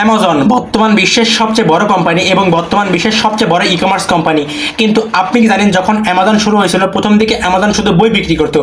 Amazon বর্তমান বিশ্বের সবচেয়ে বড় কোম্পানি এবং বর্তমান বিশ্বের সবচেয়ে বড় ই কমার্স কোম্পানি কিন্তু আপনি কি জানেন, যখন অ্যামাজন শুরু হয়েছিল, প্রথম দিকে অ্যামাজন শুধু বই বিক্রি করতো।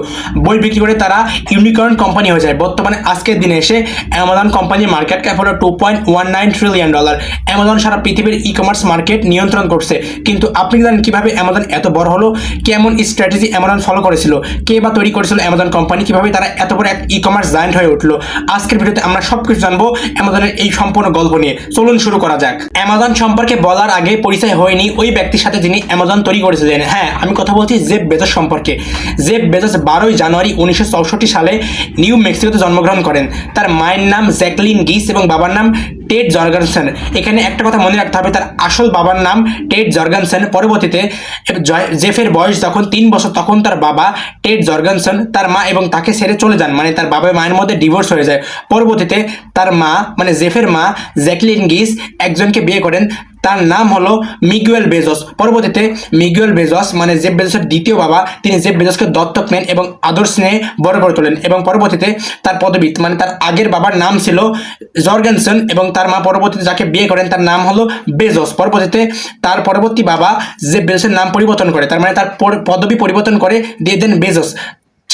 বই বিক্রি করে তারা ইউনিকর্ন কোম্পানি হয়ে যায়। বর্তমানে আজকের দিনে এসে অ্যামাজন কোম্পানির মার্কেট ক্যাপ হলো two point one nine trillion dollar Amazon সারা পৃথিবীর ই কমার্স মার্কেট নিয়ন্ত্রণ করছে। কিন্তু আপনি কি জানেন, কীভাবে অ্যামাজন এত বড় হলো? কেমন স্ট্র্যাটেজি অ্যামাজন ফলো করেছিল? কে বা তৈরি করেছিল অ্যামাজন কোম্পানি কীভাবে তারা এত বড় এক ই কমার্স জায়েন্ট হয়ে উঠল? আজকের ভিডিওতে আমরা সব কিছু জানব অ্যামাজনের এই সম্পূর্ণ গল্প। নিয়ে। চলুন শুরু করা যাক। অ্যামাজন সম্পর্কে বলার আগে পরিচয় হয়নি ওই ব্যক্তির সাথে যিনি অ্যামাজন তৈরি করেছিলেন। হ্যাঁ আমি কথা বলছি জেব বেজস সম্পর্কে। জেব বেজস বারোই জানুয়ারি উনিশশো চৌষট্টি সালে নিউ মেক্সিকোতে জন্মগ্রহণ করেন। তার মায়ের নাম জ্যাকলিন গিস এবং বাবার নাম টেড জর্গানসন এখানে একটা কথা মনে রাখতে হবে, তার আসল বাবার নাম টেড জর্গানসন পরবর্তীতে জেফের বয়স যখন তিন বছর, তখন তার বাবা টেড জর্গানসন তার মা এবং তাকে ছেড়ে চলে যান মানে তার বাবা মায়ের মধ্যে ডিভোর্স হয়ে যায়। পরবর্তীতে তার মা মানে জেফের মা, জ্যাকলিন গিস, একজনকে বিয়ে করেন। তার নাম হলো মিগুয়েল বেজস। পরবর্তীতে মিগুয়েল বেজস মানে জেব বেজসের দ্বিতীয় বাবা, তিনি জেব বেজসকে দত্তক নেন এবং আদর্শ স্নেহে বড় করে তোলেন এবং পরবর্তীতে তার পদবী মানে তার আগের বাবার নাম ছিল জর্গেনসন এবং তার মা পরবর্তীতে যাকে বিয়ে করেন তার নাম হলো বেজস। পরবর্তীতে তার পরবর্তী বাবা জেব বেজসের নাম পরিবর্তন করে, তার মানে তার পদবী পরিবর্তন করে দিয়ে দেন বেজস।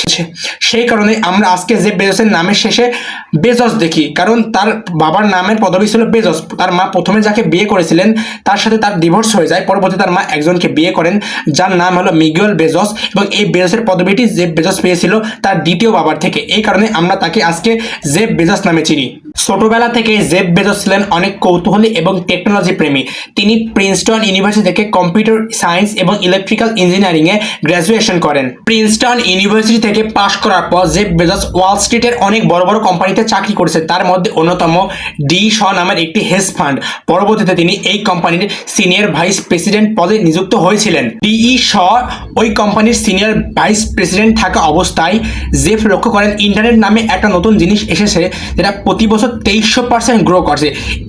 ছে- সেই কারণে আমরা আজকে যে বেজসের নামের শেষে বেজস দেখি। কারণ তার বাবার নামের পদবী ছিল বেজস। তার মা প্রথমে যাকে বিয়ে করেছিলেন, তার সাথে তার ডিভোর্স হয়ে যায়। পরবর্তী তার মা একজনকে বিয়ে করেন, যার নাম হলো মিগুয়েল বেজস। এবং এই বেজসের পদবীটি জেব বেজস পেয়েছিল, তার দ্বিতীয় বাবার থেকে। এই কারণে আমরা তাকে আজকে জেব বেজস নামে চিনি। ছোটবেলা থেকে জেব বেজস ছিলেন অনেক কৌতূহলী এবং টেকনোলজি প্রেমী। তিনি প্রিন্সটন ইউনিভার্সিটি থেকে কম্পিউটার সায়েন্স এবং ইলেকট্রিক্যাল ইঞ্জিনিয়ারিংয়ে গ্র্যাজুয়েশন করেন। প্রিন্সটন ইউনিভার্সিটি থেকে পাশ করার পর জেব বেজস ওয়াল স্ট্রিটের অনেক বড় বড় কোম্পানিতে চাকরি করেছে। তার মধ্যে অন্যতম ডি শ নামের একটি হেজ ফান্ড পরবর্তীতে তিনি এই কোম্পানির সিনিয়র ভাইস প্রেসিডেন্ট পদে নিযুক্ত হয়েছিলেন। ডিই শ ওই কোম্পানির সিনিয়র ভাইস প্রেসিডেন্ট থাকা অবস্থায় জেফ লক্ষ্য করেন ইন্টারনেট নামে একটা নতুন জিনিস এসেছে যেটা প্রতি বছর তেইশশো পার্সেন্ট গ্রো করছে।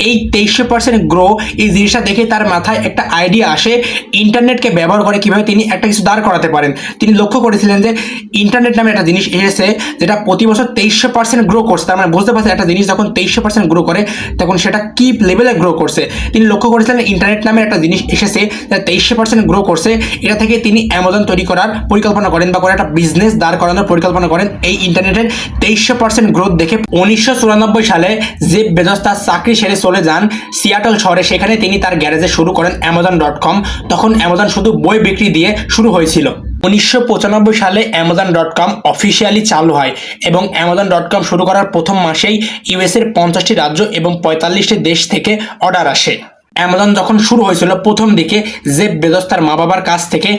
এই তেইশশো পার্সেন্ট গ্রো এই জিনিসটা দেখে তার মাথায় একটা আইডিয়া আসে ইন্টারনেটকে ব্যবহার করে কীভাবে তিনি একটা কিছু দাঁড় করাতে পারেন। তিনি লক্ষ্য করেছিলেন যে ইন্টারনেট নামে একটা জিনিস এসেছে, যেটা প্রতি বছর তেইশশো পার্সেন্ট গ্রো করছে। তার মানে বুঝতে পারছেন, একটা জিনিস যখন তেইশশো পার্সেন্ট গ্রো করে, তখন সেটা কি লেভেলে গ্রো করছে। তিনি লক্ষ্য করেছিলেন ইন্টারনেট নামে একটা জিনিস এসেছে, যেটা তেইশশো পার্সেন্ট গ্রো করছে। এটা থেকে তিনি অ্যামাজন তৈরি করার পরিকল্পনা করেন বা করে একটা বিজনেস দাঁড় করানোর পরিকল্পনা করেন। এই ইন্টারনেটের তেইশশো পার্সেন্ট গ্রোথ দেখে উনিশশো চুরানব্বই সালে যে বেজস চাকরি সেরে চলে যান সিয়াটল শহরে। সেখানে তিনি তার গ্যারেজে শুরু করেন অ্যামাজন ডট কম তখন অ্যামাজন শুধু বই বিক্রি দিয়ে শুরু হয়েছিল। উনিশশো পঁচানব্বই সালে অ্যামাজন ডট কম অফিসিয়ালি চালু হয় এবং অ্যামাজন ডট কম শুরু করার প্রথম মাসেই ইউএসের পঞ্চাশটি রাজ্য এবং পঁয়তাল্লিশটি দেশ থেকে অর্ডার আসে। অ্যামাজন যখন শুরু হয়েছিল প্রথম দিকে জেব বেজস তার মা বাবার কাছ থেকে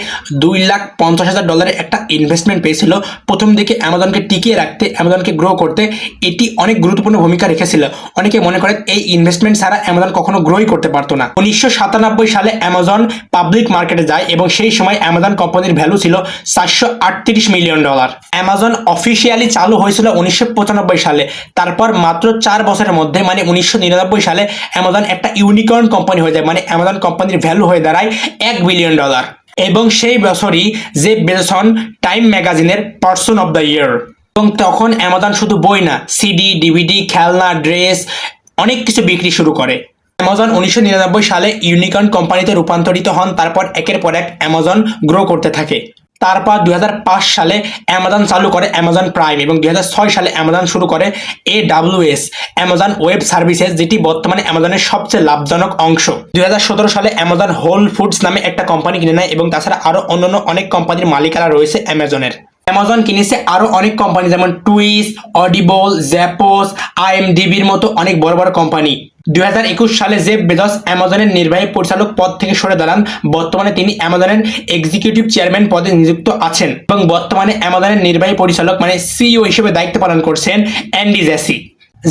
দুই লাখ পঞ্চাশ হাজার ডলারের একটা ইনভেস্টমেন্ট পেয়েছিল। প্রথম দিকে অ্যামাজনকে টিকিয়ে রাখতে, অ্যামাজনকে গ্রো করতে এটি অনেক গুরুত্বপূর্ণ ভূমিকা রেখেছিল। অনেকে মনে করেন এই ইনভেস্টমেন্ট ছাড়া অ্যামাজন কখনো গ্রোই করতে পারতো না। উনিশশো সাতানব্বই সালে অ্যামাজন পাবলিক মার্কেটে যায় এবং সেই সময় অ্যামাজন কোম্পানির ভ্যালু ছিল চারশো আটত্রিশ মিলিয়ন ডলার অ্যামাজন অফিসিয়ালি চালু হয়েছিল উনিশশো পঁচানব্বই সালে। তারপর মাত্র চার বছরের মধ্যে মানে উনিশশো নিরানব্বই সালে, অ্যামাজন একটা ইউনিকর্ন কোম্পানি হয়ে যায় মানে অ্যামাজন কোম্পানির ভ্যালু হয়ে দাঁড়ায় এক বিলিয়ন ডলার এবং সেই বছরই যে বেলসন টাইম ম্যাগাজিনের পার্সন অফ দ্য ইয়ার এবং তখন অ্যামাজন শুধু বই না সিডি ডিভিডি খেলনা ড্রেস অনেক কিছু বিক্রি শুরু করে। অ্যামাজন উনিশশো নিরানব্বই সালে ইউনিকর্ন কোম্পানিতে রূপান্তরিত হন, তারপর একের পর এক অ্যামাজন গ্রো করতে থাকে। তারপর দু হাজার পাঁচ সালে অ্যামাজন চালু করে অ্যামাজন প্রাইম এবং দু হাজার ছয় সালে অ্যামাজন শুরু করে A WS Amazon web services যেটি বর্তমানে অ্যামাজনের সবচেয়ে লাভজনক অংশ। দুই হাজার সতেরো সালে অ্যামাজন হোল ফুডস নামে একটা কোম্পানি কিনে নেয় এবং তাছাড়া আরও অন্যান্য অনেক কোম্পানির মালিকারা রয়েছে অ্যামাজনের অ্যামাজন কিনেছে আরও অনেক কোম্পানি যেমন টুইস অডিবল জ্যাপোস আইএমডিবির মতো অনেক বড় বড় কোম্পানি দুই হাজার একুশ সালে জেব বেদস অ্যামাজনের নির্বাহী পরিচালক পদ থেকে সরে দাঁড়ান। বর্তমানে তিনি অ্যামাজনের এক্সিকিউটিভ চেয়ারম্যান পদে নিযুক্ত আছেন এবং বর্তমানে অ্যামাজনের নির্বাহী পরিচালক মানে সিইও হিসেবে দায়িত্ব পালন করছেন অ্যান্ডি জ্যাসি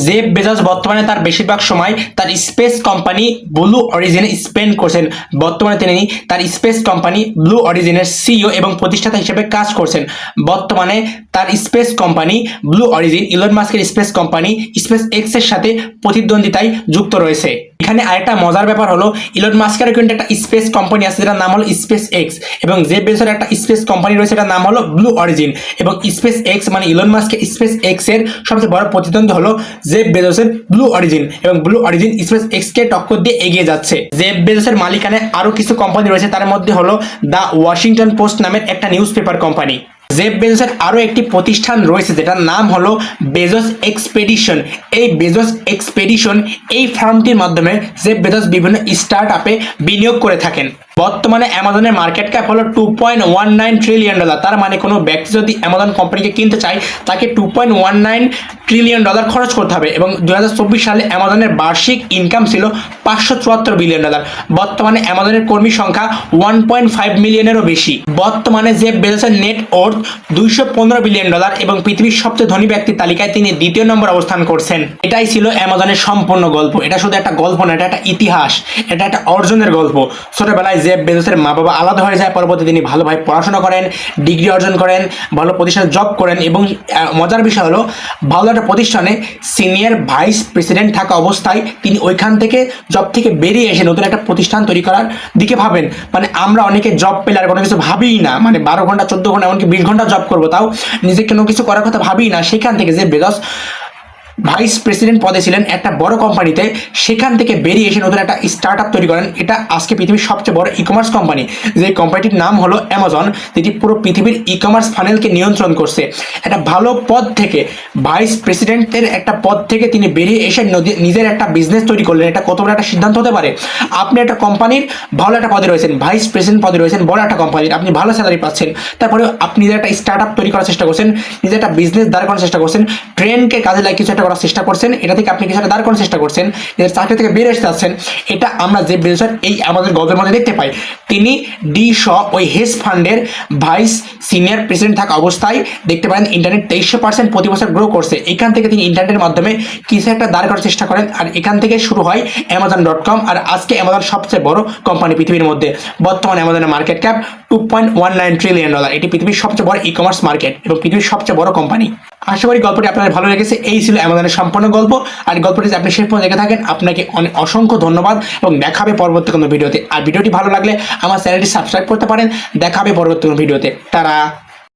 জেব বেজস বর্তমানে তার বেশিরভাগ সময় তার স্পেস কোম্পানি ব্লু অরিজিনে স্পেন্ড করছেন। বর্তমানে তিনি তার স্পেস কোম্পানি ব্লু অরিজিনের সিইও এবং প্রতিষ্ঠাতা হিসেবে কাজ করছেন। বর্তমানে তার space company blue origin Elon মাস্কের স্পেস কোম্পানি স্পেস এক্সের সাথে প্রতিদ্বন্দ্বিতায় যুক্ত রয়েছে। এখানে আরেকটা মজার ব্যাপার হলো ইলন মাস্কের কিন্তু একটা স্পেস কোম্পানি আছে যেটার নাম হলো স্পেস এক্স এবং জেব বেজোসের একটা স্পেস কোম্পানি রয়েছে সেটার নাম হলো ব্লু অরিজিন এবং স্পেস এক্স মানে ইলন মাস্কের স্পেস এক্সের সবচেয়ে বড় প্রতিদ্বন্দ্বী হলো জেব বেজোসের ব্লু অরিজিন এবং ব্লু অরিজিন স্পেস এক্স কে টক্কর দিয়ে এগিয়ে যাচ্ছে। জেব বেজোসের মালিকানে আরও কিছু কোম্পানি রয়েছে, তার মধ্যে হলো দ্য ওয়াশিংটন পোস্ট নামের একটা নিউজ পেপার কোম্পানি জেব বেজোসের আরও একটি প্রতিষ্ঠান রয়েছে, যেটার নাম হলো বেজোস এক্সপেডিশন। এই বেজোস এক্সপেডিশন এই ফার্মটির মাধ্যমে জেব বেজোস বিভিন্ন স্টার্ট আপে বিনিয়োগ করে থাকেন। বর্তমানে অ্যামাজনের মার্কেট ক্যাপ হলো two point one nine trillion dollar তার মানে কোনো ব্যক্তি যদি অ্যামাজন কোম্পানিকে কিনতে চায়, তাকে two point one nine trillion dollar খরচ করতে হবে এবং দু হাজার চব্বিশ সালে অ্যামাজনের বার্ষিক ইনকাম ছিল পাঁচশো চুয়াত্তর বিলিয়ন ডলার বর্তমানে অ্যামাজনের কর্মী সংখ্যা ওয়ান পয়েন্ট ফাইভ মিলিয়নেরও বেশি। বর্তমানে যে বেজোসের নেট ওর্থ দুইশো পনেরো বিলিয়ন ডলার এবং পৃথিবীর সবচেয়ে ধনী ব্যক্তির তালিকায় তিনি দ্বিতীয় নম্বর অবস্থান করছেন। এটাই ছিল অ্যামাজনের সম্পূর্ণ গল্প। এটা শুধু একটা গল্প না, এটা একটা ইতিহাস, এটা একটা অর্জনের গল্প। ছোটবেলায় জেব বেজোসের মা বাবা আলাদা হয়ে যায় পরবর্তী তিনি ভালোভাবে পড়াশোনা করেন, ডিগ্রি অর্জন করেন, ভালো প্রতিষ্ঠানে জব করেন এবং মজার বিষয় হলো, ভালো একটা প্রতিষ্ঠানে সিনিয়র ভাইস প্রেসিডেন্ট থাকা অবস্থায় তিনি ওইখান থেকে জব থেকে বেরিয়ে এসে নতুন একটা প্রতিষ্ঠান তৈরি করার দিকে ভাবেন। মানে আমরা অনেকে জব পেলে আর কোনো কিছু ভাবিই না। মানে বারো ঘণ্টা, চোদ্দ ঘণ্টা, এমনকি বিশ ঘণ্টা জব করব তাও নিজে কোনো কিছু করার কথা ভাবি না সেখান থেকে যে বেজস ভাইস প্রেসিডেন্ট পদে ছিলেন একটা বড় কোম্পানিতে, সেখান থেকে বেরিয়ে এসে নতুন একটা স্টার্ট আপ তৈরি করেন। এটা আজকে পৃথিবীর সবচেয়ে বড় ই কমার্স কোম্পানি যে কোম্পানিটির নাম হলো অ্যামাজন যেটি পুরো পৃথিবীর ই কমার্স ফানেলকে নিয়ন্ত্রণ করছে। একটা ভালো পদ থেকে ভাইস প্রেসিডেন্টের একটা পদ থেকে তিনি বেরিয়ে এসে নিজের একটা বিজনেস তৈরি করলেন। এটা কত বড় একটা সিদ্ধান্ত হতে পারে? আপনি একটা কোম্পানির ভালো একটা পদে রয়েছেন, ভাইস প্রেসিডেন্ট পদে রয়েছেন, বড় একটা কোম্পানির আপনি ভালো স্যালারি পাচ্ছেন। তারপরে আপনি নিজের একটা স্টার্ট আপ তৈরি করার চেষ্টা করছেন, নিজের একটা বিজনেস দাঁড় করার চেষ্টা করছেন ট্রেনকে কাজে লাগিয়ে কিছু একটা করার চেষ্টা করছেন, এটা থেকে আপনি কিছু একটা দাঁড় করার চেষ্টা করছেন, নিজের চাকরি থেকে বেরিয়ে আসতে যাচ্ছেন, এটা আমরা যে বিজনেস এই আমাদের গল্পের মধ্যে দেখতে পাই, তিনি ডি শ ওই হেজ ফান্ডের ভাইস সিনিয়র প্রেসিডেন্ট থাকা অবস্থায় দেখতে পারেন ইন্টারনেট তেইশশো পার্সেন্ট প্রতি বছর গ্রো করছে, এখান থেকে তিনি ইন্টারনেটের মাধ্যমে কিছু একটা দাঁড় করার চেষ্টা করেন, আর এখান থেকে শুরু হয় অ্যামাজন ডট কম আর আজকে অ্যামাজন সবচেয়ে বড় কোম্পানি পৃথিবীর মধ্যে, বর্তমানে অ্যামাজনের market cap two point one nine trillion dollar এটি পৃথিবীর সবচেয়ে বড় ই কমার্স মার্কেট এবং পৃথিবীর সবচেয়ে বড় কোম্পানি আশা করি গল্পটি আপনার ভালো লেগেছে। এই ছিল আমাদের সম্পূর্ণ গল্প। আর গল্পটি আপনি শেষ পর্যন্ত দেখে থাকেন, আপনাকে অনেক অসংখ্য ধন্যবাদ এবং দেখাবে পরবর্তী কোনো ভিডিওতে। আর ভিডিওটি ভালো লাগলে আমার চ্যানেলটি সাবস্ক্রাইব করতে পারেন। দেখাবে পরবর্তী কোনো ভিডিওতে। তারা